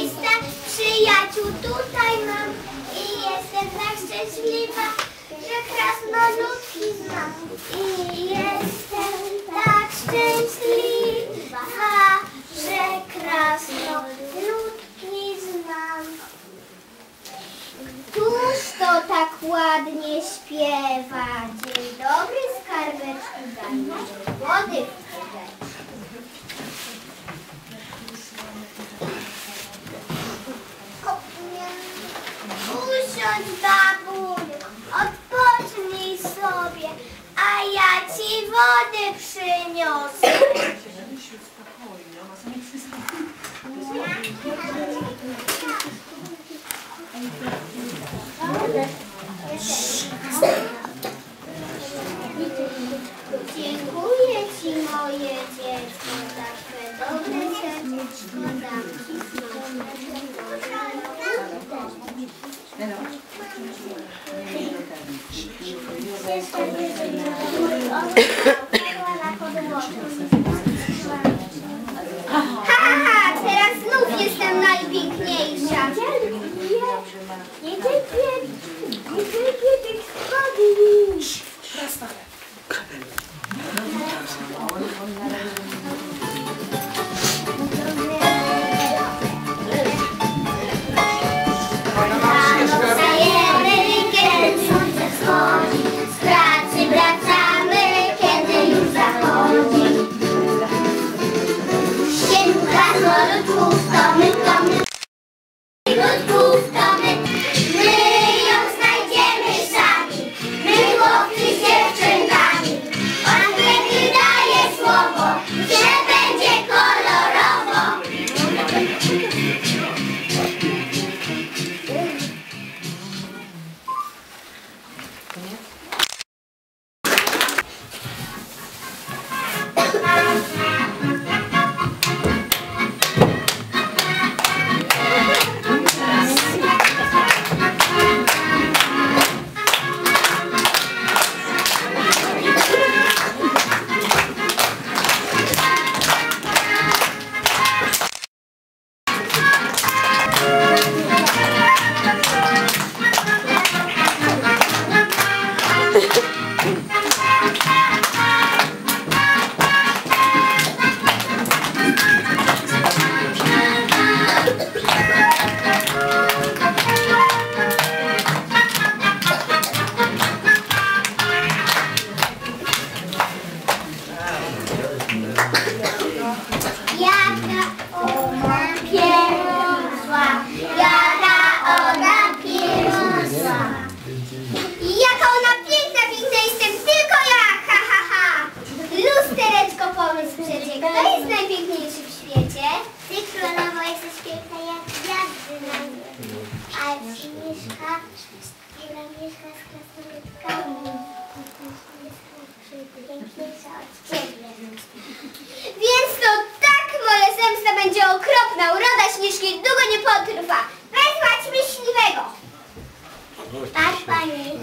Swoje miejsce, przyjaciół tutaj mam i jestem tak szczęśliwa, że krasnoludki znam. I jestem tak szczęśliwa, że krasnoludki znam. Któż to tak ładnie śpiewa? Dzień dobry, skarbeczku, daj mi wody w kubeczku. Usiądź, babuniu, odpocznij sobie, a ja ci wody przyniosę. Vocês estão vendo? Olha lá quando mostra. Pomysł przecie, kto jest najpiękniejszy w świecie? Ty królowo jesteś piękna jak gwiazdy na niebie. A Mieszka, która mieszka z krasnoludkami. Piękniejsza od ciebie. Więc to tak moja zemsta będzie okropna. Uroda śnieżki długo nie potrwa. Wezwać myśliwego. Tak, pani.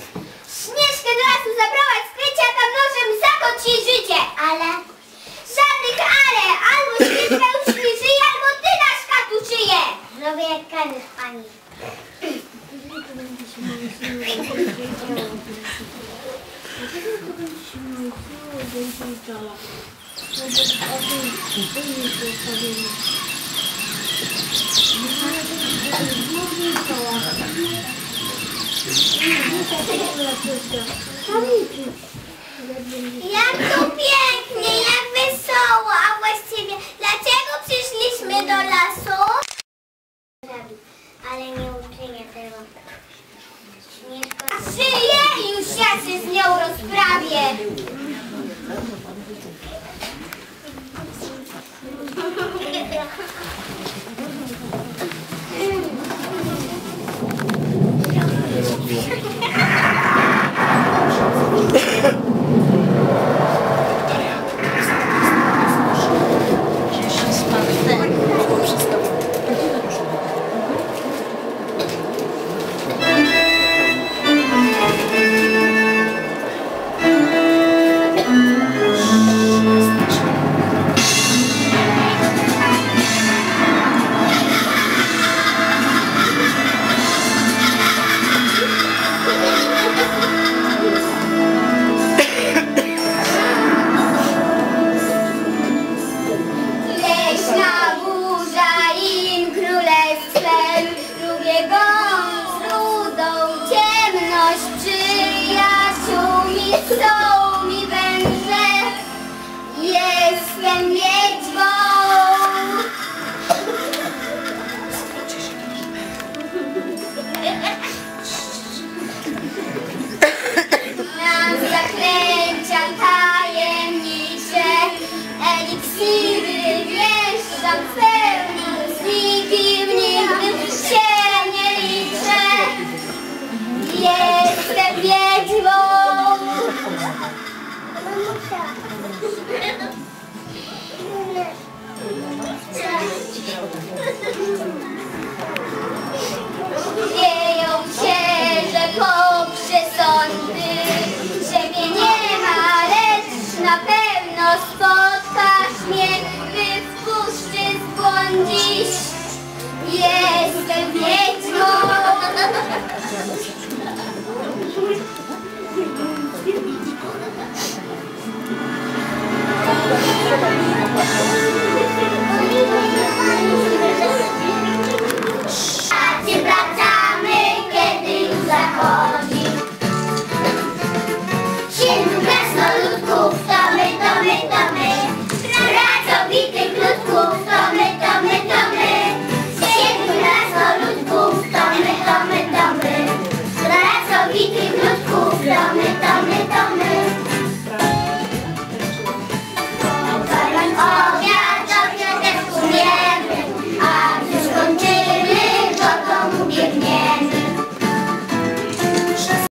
Jak tu pięknie, jak wesoło, a właściwie dlaczego przyszliśmy do lasu? Ale nie uczynię tego. A żyje już ja się z nią rozprawię. Yeah. Jestem wiedźmą.